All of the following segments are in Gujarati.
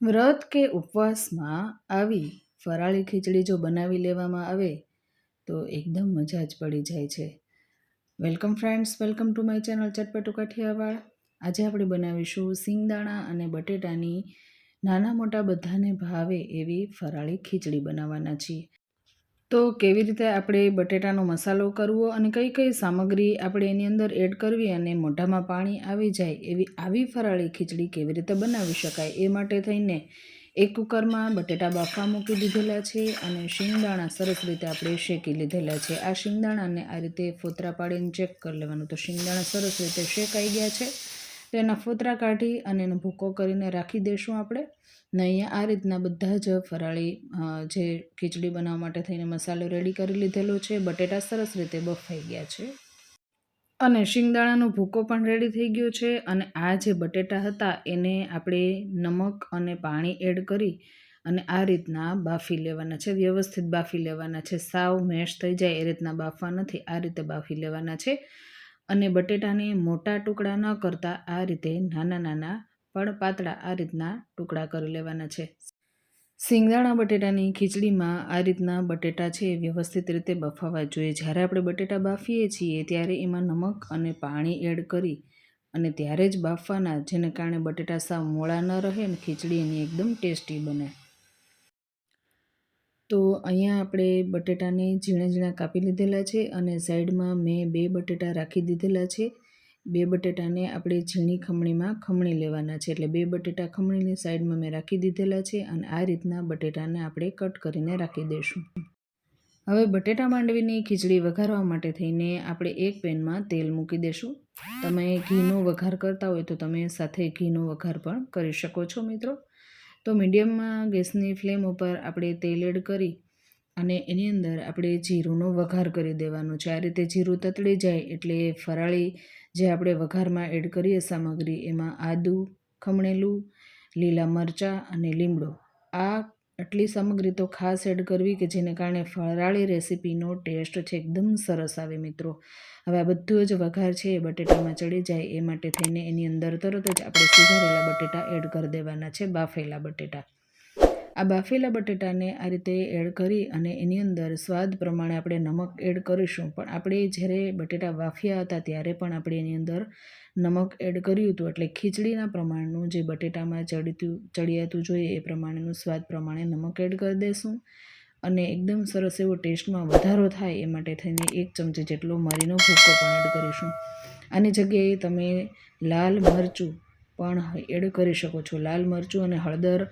વ્રત કે ઉપવાસમાં આવી ફરાળી ખીચડી જો બનાવી લેવામાં આવે, તો એકદમ મજા જ પડી જાય છે. Welcome friends, welcome to my channel Chatpatu Kathiyawad. આજે આપણે બનાવીશું સિંગદાણા અને બટેટાની નાના મોટા બધાને ભાવે એવી ફરાળી ખીચડી બનાવવાના છીએ. તો કેવી રીતે આપણે બટેટાનો મસાલો કરવો અને કઈ કઈ સામગ્રી આપણે એની અંદર એડ કરવી અને મોઢામાં પાણી આવી જાય એવી આવી ફરાળી ખીચડી કેવી રીતે બનાવી શકાય એ માટે થઈને એક કુકરમાં બટેટા બાફવા મૂકી દીધેલા છે અને શિંગદાણા સરસ રીતે આપણે શેકી લીધેલા છે. આ શિંગદાણાને આ રીતે ફોતરા પાડીને ચેક કરી લેવાનું. તો શિંગદાણા સરસ રીતે શેકાઈ ગયા છે. તો એના ફોતરા કાઢી અને એનો ભૂકો કરીને રાખી દઈશું આપણે. ને અહીંયા આ રીતના બધા જ ફરાળી જે ખીચડી બનાવવા માટે થઈને મસાલો રેડી કરી લીધેલો છે. બટેટા સરસ રીતે બફાઈ ગયા છે. અને શિંગદાણાનો ભૂકો પણ રેડી થઈ ગયો છે. અને આ જે બટેટા હતા એને આપણે નમક અને પાણી એડ કરી અને આ રીતના બાફી લેવાના છે. વ્યવસ્થિત બાફી લેવાના છે. સાવ મેશ થઈ જાય એ રીતના બાફવા નથી. આ રીતે બાફી લેવાના છે. અને બટેટાને મોટા ટુકડા ન કરતા આ રીતે નાના નાના પણ પાતળા આ રીતના ટુકડા કરી લેવાના છે. સિંગદાણા બટેટાની ખીચડીમાં આ રીતના બટેટા છે વ્યવસ્થિત રીતે બફાવા જોઈએ. જ્યારે આપણે બટેટા બાફીએ છીએ ત્યારે એમાં નમક અને પાણી એડ કરી અને ત્યારે જ બાફવાના, જેને કારણે બટેટા સાવ મોળા ન રહે અને ખીચડી એની એકદમ ટેસ્ટી બને. તો અહીંયા આપણે બટેટાને ઝીણા ઝીણા કાપી લીધેલા છે અને સાઈડમાં મેં બે બટેટા રાખી દીધેલા છે. બે બટેટાને આપણે ઝીણી ખમણીમાં ખમણી લેવાના છે. એટલે બે બટેટા ખમણીની સાઈડમાં મેં રાખી દીધેલા છે અને આ રીતના બટેટાને આપણે કટ કરીને રાખી દઈશું. હવે બટેટા માંડવીની ખીચડી વઘારવા માટે થઈને આપણે એક પેનમાં તેલ મૂકી દઈશું. તમે ઘીનો વઘાર કરતા હોય તો તમે સાથે ઘીનો વઘાર પણ કરી શકો છો મિત્રો. તો મીડિયમમાં ગેસની ફ્લેમ ઉપર આપણે તેલ એડ કરી અને એની અંદર આપણે જીરુંનો વઘાર કરી દેવાનો છે. આ રીતે જીરું તતળી જાય એટલે ફરાળી જે આપણે વઘારમાં એડ કરીએ સામગ્રી, એમાં આદું, ખમણેલું, લીલા મરચાં અને લીમડો. આ આટલી સામગ્રી તો ખાસ એડ કરવી કે જેને કારણે ફરાળી રેસીપીનો ટેસ્ટ છે એકદમ સરસ આવે મિત્રો. હવે આ બધું જ વઘાર છે, એ બટેટામાં ચડી જાય, એ માટે થઈને એની અંદર તરત જ આપણે સુધારેલા બટેટા એડ કરી દેવાના છે, બાફેલા બટેટા. આ બાફેલા બટેટાને આ રીતે એડ કરી અને એની અંદર સ્વાદ પ્રમાણે આપણે નમક એડ કરીશું. પણ આપણે જ્યારે બટેટા વાફ્યા હતા ત્યારે પણ આપણે એની અંદર નમક એડ કર્યું હતું. એટલે ખીચડીના પ્રમાણનું જે બટેટામાં ચડતું ચડિયાતું જોઈએ એ પ્રમાણેનું સ્વાદ પ્રમાણે નમક એડ કરી દઈશું અને એકદમ સરસ એવો ટેસ્ટમાં વધારો થાય એ માટે થઈને એક ચમચી જેટલો મરીનો ભૂકો પણ એડ કરીશું. આની જગ્યાએ તમે લાલ મરચું પણ એડ કરી શકો છો. લાલ મરચું અને હળદર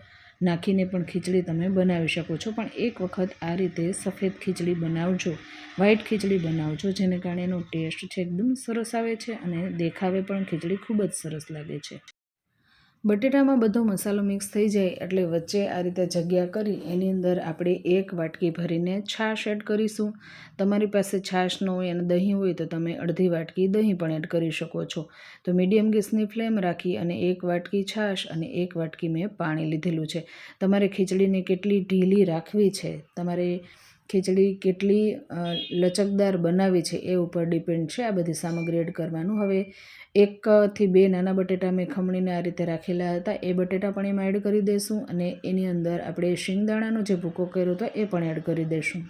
નાખીને પણ ખીચડી તમે બનાવી શકો છો. પણ એક વખત આ રીતે સફેદ ખીચડી બનાવજો, વ્હાઈટ ખીચડી બનાવજો, જેને કારણે એનો ટેસ્ટ છે એકદમ સરસ આવે છે અને દેખાવે પણ ખીચડી ખૂબ જ સરસ લાગે છે. બટેટામાં બધો મસાલો મિક્સ થઈ જાય એટલે વચ્ચે આ રીતે જગ્યા કરી એની અંદર આપણે એક વાટકી ભરીને છાશ એડ કરીશું. તમારી પાસે છાશ ન હોય અને દહીં હોય તો તમે અડધી વાટકી દહીં પણ એડ કરી શકો છો. તો મીડિયમ ગેસની ફ્લેમ રાખી અને એક વાટકી છાશ અને એક વાટકી મેં પાણી લીધેલું છે. તમારે ખીચડીને કેટલી ઢીલી રાખવી છે, તમારે ખીચડી કેટલી લચકદાર બનાવી છે એ ઉપર ડિપેન્ડ છે. આ બધી સામગ્રી એડ કરવાનું. હવે એકથી બે નાના બટેટા મેં ખમણીને આ રીતે રાખેલા હતા. એ બટેટા પણ એમાં એડ કરી દઈશું અને એની અંદર આપણે શિંગદાણાનો જે ભૂકો કર્યો હતો એ પણ એડ કરી દઈશું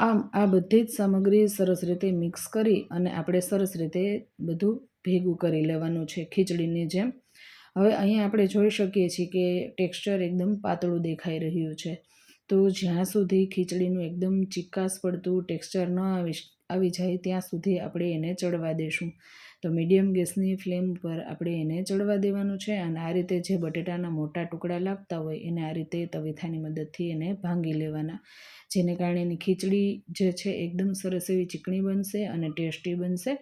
આમ, આ બધી જ સામગ્રી સરસ રીતે મિક્સ કરી અને આપણે સરસ રીતે બધું ભેગું કરી લેવાનું છે ખીચડીની જેમ. હવે અહીંયા આપણે જોઈ શકીએ છીએ કે ટેક્સચર એકદમ પાતળું દેખાઈ રહ્યું છે. તો જ્યાં સુધી ખીચડીનું એકદમ ચિક્કાસ પડતું ટેક્સચર ન આવી આવી જાય, ત્યાં સુધી આપણે એને ચડવા દઈશું તો મીડિયમ ગેસની ફ્લેમ પર આપણે એને ચડવા દેવાનું છે અને આ રીતે જે બટેટાના મોટા ટુકડા લાગતા હોય એને આ રીતે તવીથાની મદદથી એને ભાંગી લેવાના. જેને કારણે એની ખીચડી જે છે એકદમ સરસ એવી ચીકણી બનશે અને ટેસ્ટી બનશે.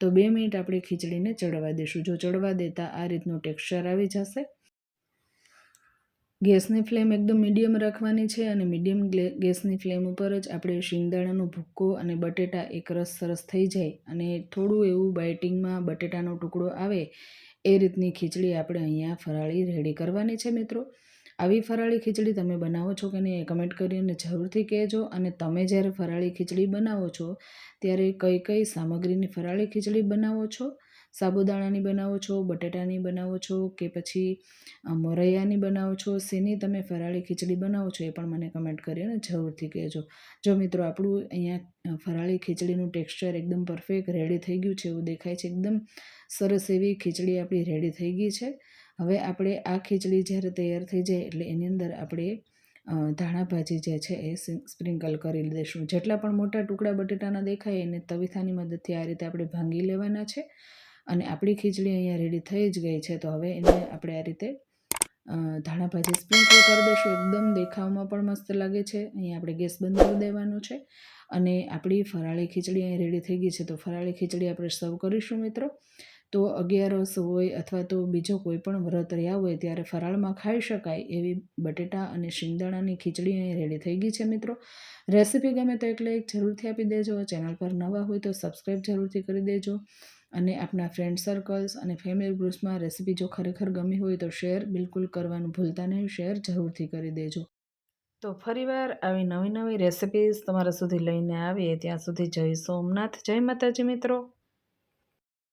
તો બે મિનિટ આપણે ખીચડીને ચડવા દઈશું જો ચડવા દેતા આ રીતનું ટેક્સચર આવી જશે. ગેસની ફ્લેમ એકદમ મીડિયમ રાખવાની છે અને મીડિયમ ગેસની ફ્લેમ ઉપર જ આપણે શિંગદાણાનો ભૂક્કો અને બટેટા એક રસ સરસ થઈ જાય અને થોડું એવું બાઇટિંગમાં બટેટાનો ટુકડો આવે એ રીતની ખીચડી આપણે અહીંયા ફરાળી રેડી કરવાની છે મિત્રો. આવી ફરાળી ખીચડી તમે બનાવો છો કે નહીં એ કમેન્ટ કરીને જરૂરથી કહેજો અને તમે જ્યારે ફરાળી ખીચડી બનાવો છો ત્યારે કઈ કઈ સામગ્રીની ફરાળી ખીચડી બનાવો છો સાબુદાણાની બનાવો છો, બટેટાની બનાવો છો કે પછી મોરૈયાની બનાવો છો, શેની તમે ફરાળી ખીચડી બનાવો છો એ પણ મને કમેન્ટ કરીને જરૂરથી કહેજો. જો મિત્રો આપણું અહીંયા ફરાળી ખીચડીનું ટેક્સચર એકદમ પરફેક્ટ રેડી થઈ ગયું છે એવું દેખાય છે, એકદમ સરસ એવી ખીચડી આપણી રેડી થઈ ગઈ છે. હવે આપણે આ ખીચડી જ્યારે તૈયાર થઈ જાય એટલે એની અંદર આપણે ધાણા ભાજી જે છે એ સ્પ્રિંકલ કરી દઈશું જેટલા પણ મોટા ટુકડા બટેટાના દેખાય એને તવીથાની મદદથી આ રીતે આપણે ભાંગી લેવાના છે. અને આપણી ખીચડી અહીંયા રેડી થઈ જ ગઈ છે, તો હવે એને આપણે આ રીતે ધાણા ભાજી સ્પ્રિંકલ કરી દઈશું. એકદમ દેખાવમાં પણ મસ્ત લાગે છે. અહીંયા આપણે ગેસ બંધ કરી દેવાનો છે. અને આપણી ફરાળી ખીચડી અહીં રેડી થઈ ગઈ છે. તો ફરાળી ખીચડી આપણે સર્વ કરીશું મિત્રો. તો અગિયારસ હોય અથવા તો બીજો કોઈ પણ વ્રત રહ્યા હોય ત્યારે ફરાળમાં ખાઈ શકાય એવી બટેટા અને શિંગદાણાની ખીચડી અહીં રેડી થઈ ગઈ છે મિત્રો. રેસીપી ગમે તો એક જરૂરથી આપી દેજો. ચેનલ પર નવા હોય તો સબસ્ક્રાઈબ જરૂરથી કરી દેજો. અને આપણા ફ્રેન્ડ સર્કલ્સ અને ફેમિલી ગ્રુપ્સમાં રેસીપી જો ખરેખર ગમી હોય તો શેર બિલકુલ કરવાનું ભૂલતા નહીં. શેર જરૂરથી કરી દેજો. તો ફરીવાર આવી નવી નવી રેસિપીઝ તમારા સુધી લઈને આવીએ. ત્યાં સુધી જય સોમનાથ, જય માતાજી મિત્રો.